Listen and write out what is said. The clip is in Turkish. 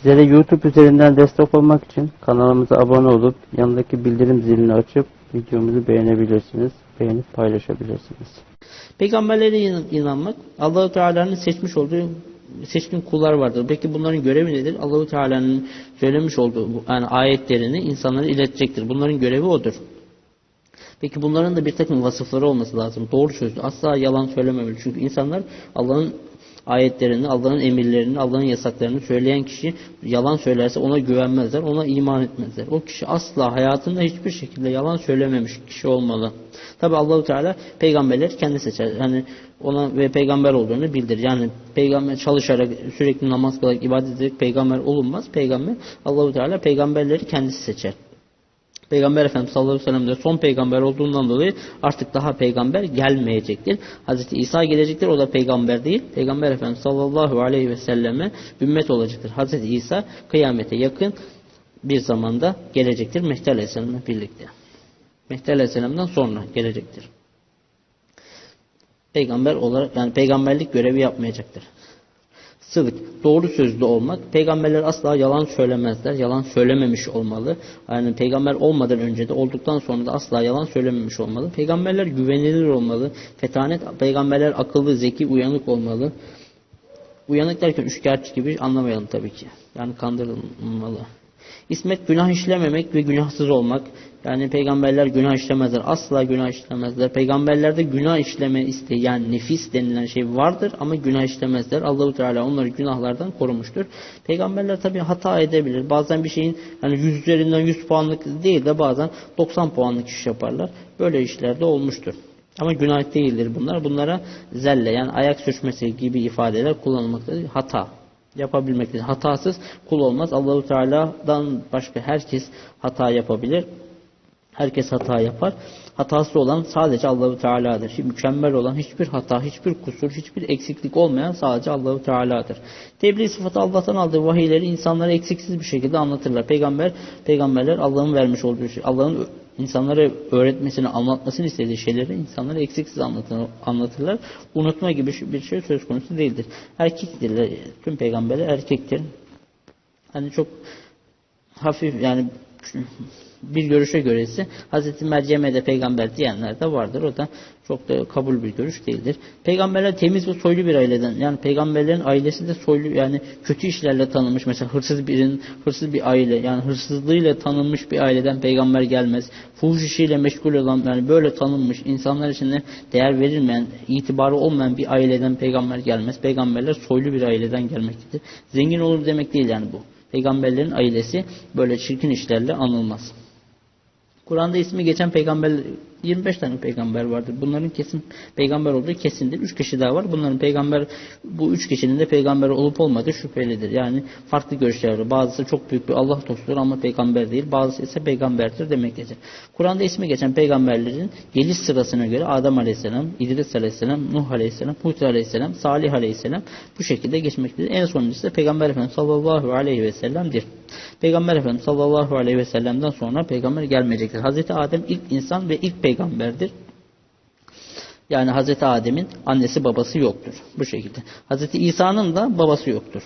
Bizlere YouTube üzerinden destek olmak için kanalımıza abone olup yanındaki bildirim zilini açıp videomuzu beğenebilirsiniz. Beğenip paylaşabilirsiniz. Peygamberlere inan- inanmak, Allahu Teala'nın seçmiş olduğu seçkin kullar vardır. Peki bunların görevi nedir? Allahu Teala'nın söylemiş olduğu yani ayetlerini insanlara iletecektir. Bunların görevi odur. Peki bunların da bir takım vasıfları olması lazım. Doğru sözlü. Asla yalan söylememeli. Çünkü insanlar Allah'ın ayetlerini, Allah'ın emirlerini, Allah'ın yasaklarını söyleyen kişi yalan söylerse ona güvenmezler, ona iman etmezler. O kişi asla hayatında hiçbir şekilde yalan söylememiş kişi olmalı. Tabi Allahu Teala peygamberleri kendi seçer. Yani ona ve peygamber olduğunu bildirir. Yani peygamber çalışarak sürekli namaz kılarak ibadet ederek peygamber olunmaz. Peygamber Allahu Teala peygamberleri kendisi seçer. Peygamber Efendimiz sallallahu aleyhi ve sellem de son peygamber olduğundan dolayı artık daha peygamber gelmeyecektir. Hazreti İsa gelecektir o da peygamber değil. Peygamber Efendimiz sallallahu aleyhi ve selleme ümmet olacaktır. Hazreti İsa kıyamete yakın bir zamanda gelecektir Mehdi aleyhisselamla birlikte. Mehdi aleyhisselamdan sonra gelecektir. Peygamber olarak yani peygamberlik görevi yapmayacaktır. Sıdık, doğru sözlü olmak. Peygamberler asla yalan söylemezler. Yalan söylememiş olmalı. Yani peygamber olmadan önce de olduktan sonra da asla yalan söylememiş olmalı. Peygamberler güvenilir olmalı. Fetanet, peygamberler akıllı, zeki, uyanık olmalı. Uyanık derken üçkağıtçı gibi anlamayalım tabii ki. Yani kandırılmalı. İsmet günah işlememek ve günahsız olmak. Yani peygamberler günah işlemezler. Asla günah işlemezler. Peygamberlerde günah işleme isteği yani nefis denilen şey vardır ama günah işlemezler. Allahu Teala onları günahlardan korumuştur. Peygamberler tabii hata edebilir. Bazen bir şeyin yani 100 üzerinden 100 puanlık değil de bazen 90 puanlık iş yaparlar. Böyle işler de olmuştur. Ama günah değildir bunlar. Bunlara zelle yani ayak sürçmesi gibi ifadeler kullanılmaktadır. Hata yapabilmektedir. Hatasız kul olmaz. Allahu Teala'dan başka herkes hata yapabilir. Herkes hata yapar. Hatası olan sadece Allahu Teala'dır. Şimdi mükemmel olan hiçbir hata, hiçbir kusur, hiçbir eksiklik olmayan sadece Allahu Teala'dır. Tebliğ sıfatı Allah'tan aldığı vahiyleri insanlara eksiksiz bir şekilde anlatırlar. Peygamber, peygamberler Allah'ın vermiş olduğu şey, Allah'ın insanlara öğretmesini, anlatmasını istediği şeyleri insanlara eksiksiz anlatır, anlatırlar. Unutma gibi bir şey söz konusu değildir. Erkektirler. Tüm peygamberler erkektir. Hani çok hafif yani bir görüşe göre ise Hz. Meryem'e de peygamber diyenler de vardır. O da çok da kabul bir görüş değildir. Peygamberler temiz ve soylu bir aileden yani peygamberlerin ailesi de soylu yani kötü işlerle tanınmış. Mesela hırsız birinin hırsız bir aile yani hırsızlığıyla tanınmış bir aileden peygamber gelmez. Fuhuş işiyle meşgul olan yani böyle tanınmış insanlar içinde değer verilmeyen, itibarı olmayan bir aileden peygamber gelmez. Peygamberler soylu bir aileden gelmektedir. Zengin olur demek değil yani bu. Peygamberlerin ailesi böyle çirkin işlerle anılmaz. Kur'an'da ismi geçen peygamber 25 tane peygamber vardır. Bunların kesin peygamber olduğu kesindir. 3 kişi daha var. Bunların peygamber bu 3 kişinin de peygamber olup olmadığı şüphelidir. Yani farklı görüşler var. Bazısı çok büyük bir Allah dostudur ama peygamber değil. Bazısı ise peygamberdir demektedir. Kur'an'da ismi geçen peygamberlerin geliş sırasına göre Adem Aleyhisselam, İdris Aleyhisselam, Nuh Aleyhisselam, Hud Aleyhisselam, Salih Aleyhisselam bu şekilde geçmektedir. En sonuncusu da Peygamber Efendimiz sallallahu aleyhi ve sellem'dir. Peygamber Efendimiz sallallahu aleyhi ve sellem'den sonra peygamber gelmeyecektir. Hazreti Adem ilk insan ve ilk peygamberdir. Yani Hazreti Adem'in annesi babası yoktur. Bu şekilde. Hazreti İsa'nın da babası yoktur.